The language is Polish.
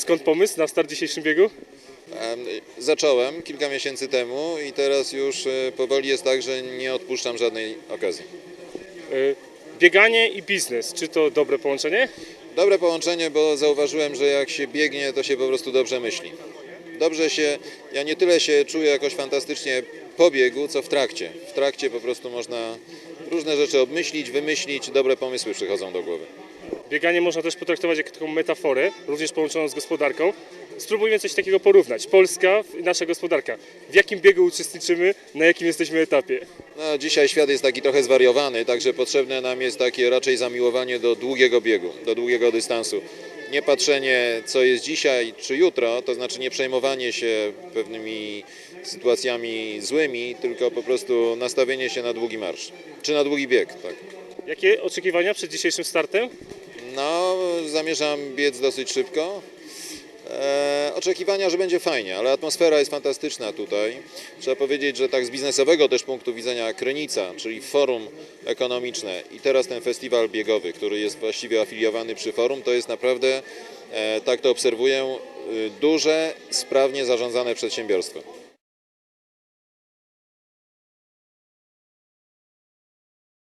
Skąd pomysł na start dzisiejszym biegu? Em, Zacząłem kilka miesięcy temu i teraz już e, powoli jest tak, że nie odpuszczam żadnej okazji. Y, Bieganie i biznes, czy to dobre połączenie? Dobre połączenie, bo zauważyłem, że jak się biegnie, to się po prostu dobrze myśli. Dobrze się, ja nie tyle się czuję jakoś fantastycznie po biegu, co w trakcie. W trakcie po prostu można różne rzeczy obmyślić, wymyślić, dobre pomysły przychodzą do głowy. Bieganie można też potraktować jako taką metaforę, również połączoną z gospodarką. Spróbujmy coś takiego porównać. Polska i nasza gospodarka. W jakim biegu uczestniczymy, na jakim jesteśmy etapie? No, dzisiaj świat jest taki trochę zwariowany, także potrzebne nam jest takie raczej zamiłowanie do długiego biegu, do długiego dystansu. Nie patrzenie, co jest dzisiaj czy jutro, to znaczy nie przejmowanie się pewnymi sytuacjami złymi, tylko po prostu nastawienie się na długi marsz, czy na długi bieg. Tak. Jakie oczekiwania przed dzisiejszym startem? No, zamierzam biec dosyć szybko. E, oczekiwania, że będzie fajnie, ale atmosfera jest fantastyczna tutaj. Trzeba powiedzieć, że tak z biznesowego też punktu widzenia Krynica, czyli forum ekonomiczne i teraz ten festiwal biegowy, który jest właściwie afiliowany przy forum, to jest naprawdę, e, tak to obserwuję, y, duże, sprawnie zarządzane przedsiębiorstwo.